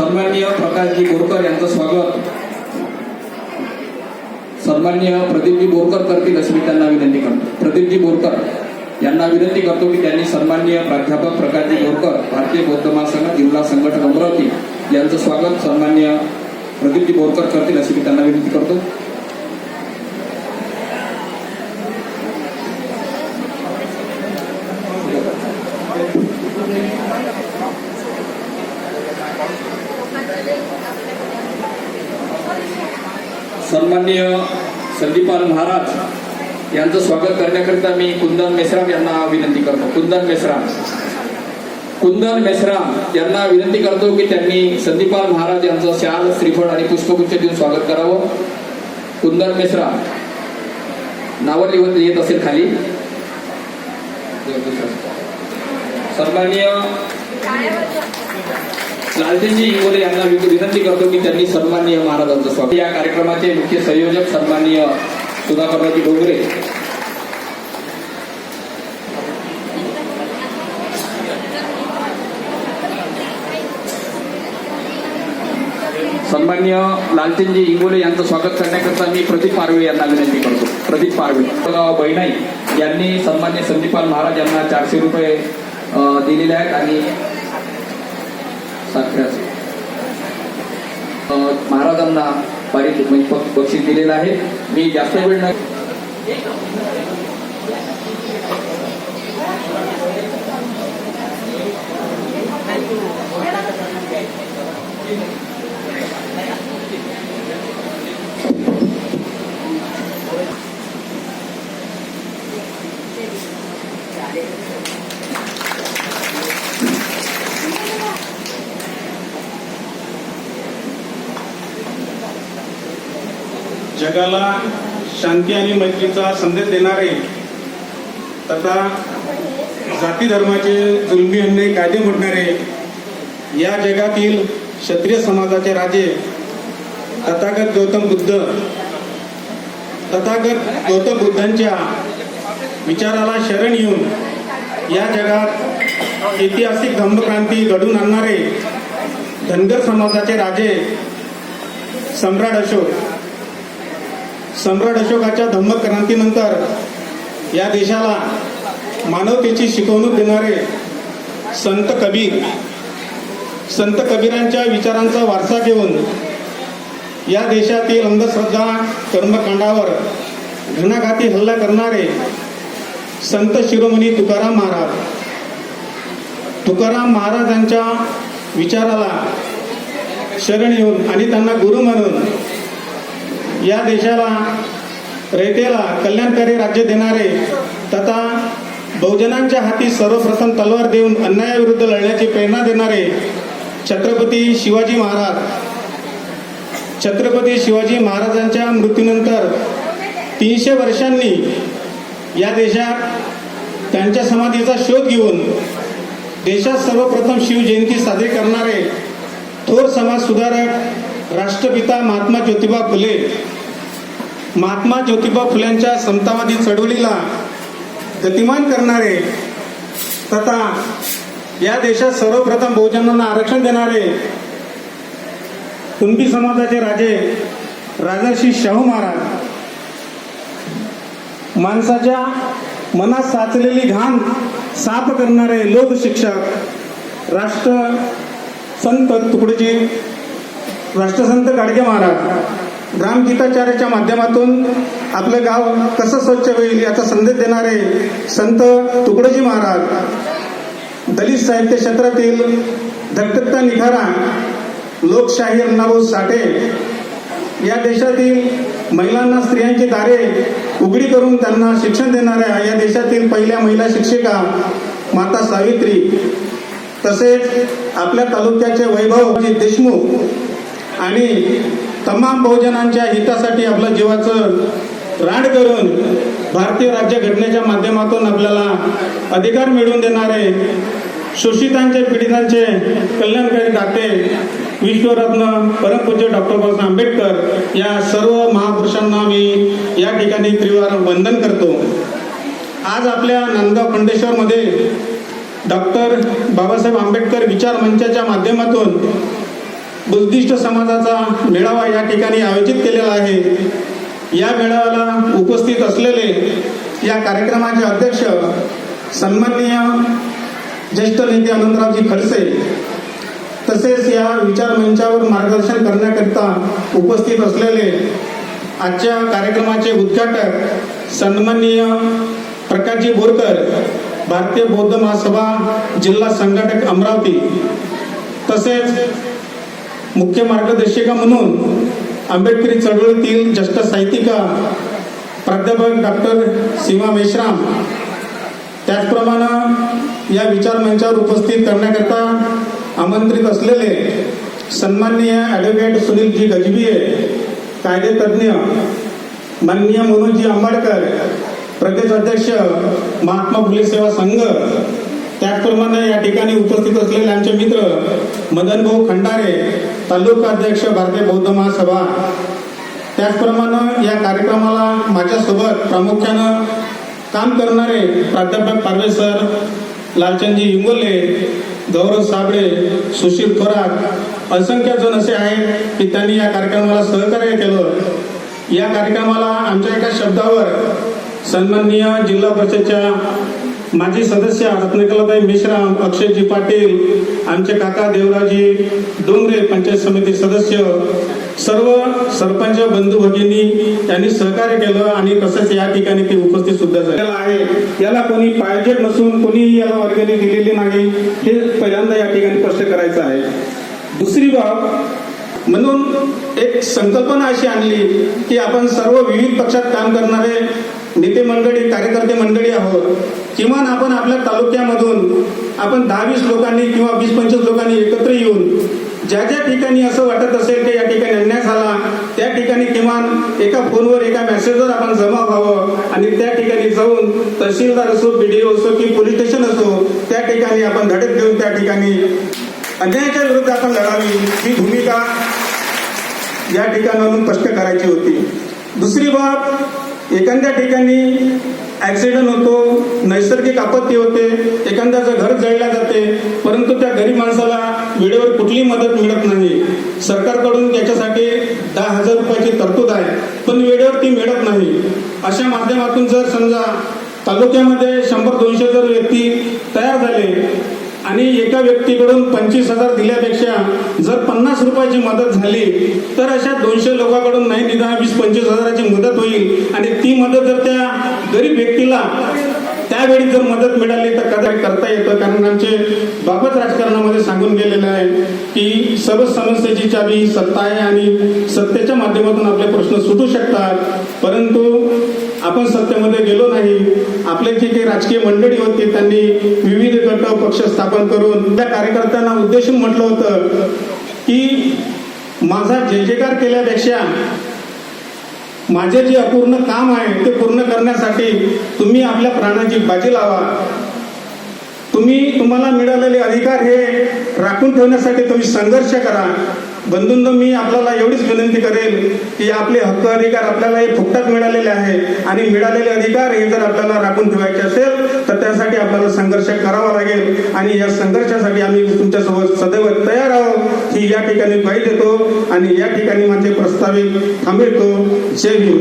सन्माननीय प्रकाशजी बोरकर यांचं स्वागत. सन्माननीय प्रदीपजी बोरकर करतील अशी मी त्यांना विनंती करतो. प्रदीपजी बोरकर यांना विनंती करतो की त्यांनी सन्माननीय प्राध्यापक प्रकाशजी बोरकर भारतीय बौद्ध महासंघ जिल्हा संघटन अमरावती यांचं स्वागत सन्माननीय प्रदीपजी बोरकर करतील अशी मी त्यांना विनंती करतो. सन्माननीय संदीपाल महाराज यांचं स्वागत करण्याकरिता मी कुंदन मेश्राम यांना विनंती करतो. कुंदन मेश्राम. कुंदन मेश्राम यांना विनंती करतो की त्यांनी संदीपाल महाराज यांचं शाल श्रीफळ आणि पुष्पगुच्छ देऊन स्वागत करावं. कुंदन मेश्राम नावं लिहून येत असेल खाली. सन्माननीय लालटेंजी इंगोले यांना विनंती करतो की त्यांनी सन्माननीय महाराजांचं स्वागत. या कार्यक्रमाचे मुख्य संयोजक सन्माननीय सुधाकररावजी डोंगरे. सन्मान्य लालचंदजी इंगोले यांचं स्वागत करण्याकरता मी प्रदीप पारवे यांना विनंती करतो. प्रदीप पारवे. बैनाई यांनी सन्मान्य संदीपाल महाराज यांना चारशे रुपये दिलेले आहेत आणि साखरेचे महाराजांना पारितोषिक म्हणजे बक्षीस दिलेलं आहे. मी जास्त वेळ न जगाला शांती आणि मैत्रीचा संदेश देणारे तथा जाती धर्माचे जुलमी अन्याय कायदे मोडणारे या जगातील क्षत्रिय समाजाचे राजे तथागत गौतम बुद्ध तथागत गौतम बुद्धांच्या विचाराला शरण येऊन या जगात ऐतिहासिक धम्मक्रांती घडून आणणारे धनगर समाजाचे राजे सम्राट अशोक सम्राट अशोकाच्या धम्मक क्रांतीनंतर या देशाला मानवतेची शिकवणूक देणारे संत कबीर संत कबीरांच्या विचारांचा वारसा घेऊन या देशातील अंधश्रद्धा कर्मकांडावर घणाघाती हल्ला करणारे संत शिरोमणी तुकाराम महाराज. तुकाराम महाराजांच्या विचाराला शरण येऊन आणि त्यांना गुरु म्हणून या देशाला रयतेला कल्याणकारी राज्य देणारे तथा बहुजनांच्या हाती सर्वप्रथम तलवार देऊन अन्यायाविरुद्ध लढण्याची प्रेरणा देणारे छत्रपती शिवाजी महाराज. छत्रपती शिवाजी महाराजांच्या मृत्यूनंतर तीनशे वर्षांनी या देशात त्यांच्या समाधीचा शोध घेऊन देशात सर्वप्रथम शिवजयंती साजरी करणारे थोर समाज सुधारक राष्ट्रपिता महात्मा ज्योतिबा फुले. महात्मा ज्योतिबा फुल्यांच्या समतावादी चळवळीला गतिमान करणारे तथा या देशात सर्वप्रथम बहुजनांना आरक्षण देणारे कुणबी समाजाचे राजे राजर्षी शाहू महाराज. माणसाच्या मनात साचलेली घाण साफ करणारे लोकशिक्षक राष्ट्र संत तुकडोजी राष्ट्रसंत गाडगे महाराज ग्रामगीताचार्याच्या माध्यमातून आपलं गाव कसं स्वच्छ होईल याचा संदेश देणारे संत तुकडोजी महाराज दलित साहित्य क्षेत्रातील धगधगता निखारा लोकशाही अण्णाभाऊ साठे या देशातील महिलांना स्त्रियांची दारे उघडी करून त्यांना शिक्षण देणाऱ्या या देशातील पहिल्या महिला शिक्षिका माता सावित्री तसेच आपल्या तालुक्याचे वैभव देशमुख आणि तमाम बहुजनांच्या हितासाठी आपलं जीवाचं राड करून भारतीय राज्यघटनेच्या माध्यमातून आपल्याला अधिकार मिळवून देणारे शोषितांचे पीडितांचे कल्याणकारी दाते विश्वरत्न परमपूज्य डॉक्टर बाबासाहेब आंबेडकर या सर्व महापुरुषांना मी या ठिकाणी त्रिवार वंदन करतो. आज आपल्या नांदगाव खंडेश्वरमध्ये डॉक्टर बाबासाहेब आंबेडकर विचार मंचाच्या माध्यमातून बुद्धिस्ट समाजाचा मेळावा या ठिकाणी आयोजित केलेला आहे. या मेळाव्याला उपस्थित असलेले या कार्यक्रमाचे अध्यक्ष सन्माननीय ज्येष्ठ नेते अनंतरावजी खडसे तसेच या विचार मंचावर मार्गदर्शन करण्याकरिता उपस्थित असलेले आजच्या कार्यक्रमाचे उद्घाटक सन्माननीय प्रकाशजी बोरकर भारतीय बौद्ध महासभा जिल्हा संघटक अमरावती तसेच मुख्य मार्गदर्शिका म्हणून आंबेडकरी चळवळीतील ज्येष्ठ साहित्यिका प्राध्यापक डॉक्टर सीमा मेश्राम त्याचप्रमाणे या विचार मंचावर उपस्थित करण्याकरता आमंत्रित असलेले सन्माननीय ॲडव्होकेट सुनीलजी गजबिये कायदेतज्ञ माननीय मनोजी आंबेडकर प्रदेश अध्यक्ष महात्मा फुले सेवा संघ त्याचप्रमाणे या ठिकाणी उपस्थित असलेले आमचे मित्र मदनभाऊ खंडारे तालुका अध्यक्ष भारतीय बौद्ध महासभा. त्याचप्रमाणे या कार्यक्रमाला माझ्यासोबत प्रामुख्यानं काम करणारे प्राध्यापक पारवे सर लालचंदजी इंगोले गौरव साबळे सुशील थोरात असंख्य जण असे आहेत की त्यांनी या कार्यक्रमाला सहकार्य केलं. या कार्यक्रमाला आमच्या एका शब्दावर सन्माननीय जिल्हा परिषदच्या माझे सदस्य रत्नकलाताई मेश्राम अक्षयजी पाटील आमचे काका देवराजी डोंगरे पंचायत समिती सदस्य सर्व सरपंच बंधू भगिनी यांनी सहकार्य केलं आणि तसंच या ठिकाणी ते उपस्थित सुद्धा झालेलं आहे. याला कोणी पाहिजे नसून कोणी याला वर्गणी दिलेली नाही. हे पहिल्यांदा या ठिकाणी स्पष्ट करायचं आहे. दुसरी बाब म्हणून एक संकल्पना अशी आणली की आपण सर्व विविध पक्षात काम करणारे नेते मंडळी कार्यकर्ते मंडळी आहोत. किमान आपण आपल्या तालुक्यामधून आपण दहा वीस लोकांनी किंवा वीस पंचवीस लोकांनी एकत्र येऊन ज्या ज्या ठिकाणी असं वाटत असेल की या ठिकाणी अन्याय झाला त्या ठिकाणी किमान एका फोनवर एका मेसेजवर आपण जमा व्हावं आणि त्या ठिकाणी जाऊन तहसीलदार असो बीडीओ असो की पोलीस स्टेशन असो त्या ठिकाणी आपण धडक देऊन त्या ठिकाणी अन्यायाच्या विरुद्ध आपण लढावी ही भूमिका या ठिकाणावरून स्पष्ट करायची होती. दुसरी बाब एखाद्या ठिकाणी ऍक्सिडेंट होतो नैसर्गिक आपत्ती होते एखाद्याचं घर जळल्या जाते परंतु त्या गरीब माणसाला वेळेवर कुठली मदत मिळत नाही. सरकारकडून त्याच्यासाठी दहा हजार रुपयाची तरतूद आहे पण वेळेवर ती मिळत नाही. अशा माध्यमातून जर समजा तालुक्यामध्ये शंभर दोनशे जर व्यक्ती तयार झाले आणि एका व्यक्तीकडून पंचवीस हजार दिल्यापेक्षा जर पन्नास रुपयाची मदत झाली तर अशा दोनशे लोकांकडून नाही निदान वीस पंचवीस हजाराची मदत होईल. आणि ती मदत जर त्या गरीब व्यक्तीला त्यावेळी जर मदत मिळाली तर कदा करता येतं. कारण आमचे बाबत राजकारणामध्ये सांगून गेलेलं आहे की सर्व समस्येची चावी सत्ता आहे आणि सत्तेच्या माध्यमातून आपले प्रश्न सुटू शकतात. परंतु आपण सत्तेमध्ये गेलो नाही. आपले जे काही राजकीय मंडळी होती त्यांनी विविध गट पक्ष स्थापन करून त्या कार्यकर्त्यांना उद्देशून म्हटलं होतं की माझा जय जयकार केल्यापेक्षा माझे जे अपूर्ण काम आहे ते पूर्ण करण्यासाठी तुम्ही आपल्या प्राणाची बाजी लावा. तुम्ही तुम्हाला मिळालेले अधिकार हे राखून ठेवण्यासाठी तुम्ही संघर्ष करा. बंधूंनो मी आपल्याला एवढीच विनंती करेल की आपले हक्क अधिकार आपल्याला हे फुकटात मिळालेले आहे आणि मिळालेले अधिकार हे जर आपल्याला राखून ठेवायचे असेल तर त्यासाठी आपल्याला संघर्ष करावा लागेल. आणि या संघर्षासाठी आम्ही तुमच्यासोबत सदैव तयार आहोत. ही या ठिकाणी ग्वाही देतो आणि या ठिकाणी माझे प्रस्तावित थांबवितो जय हिंद.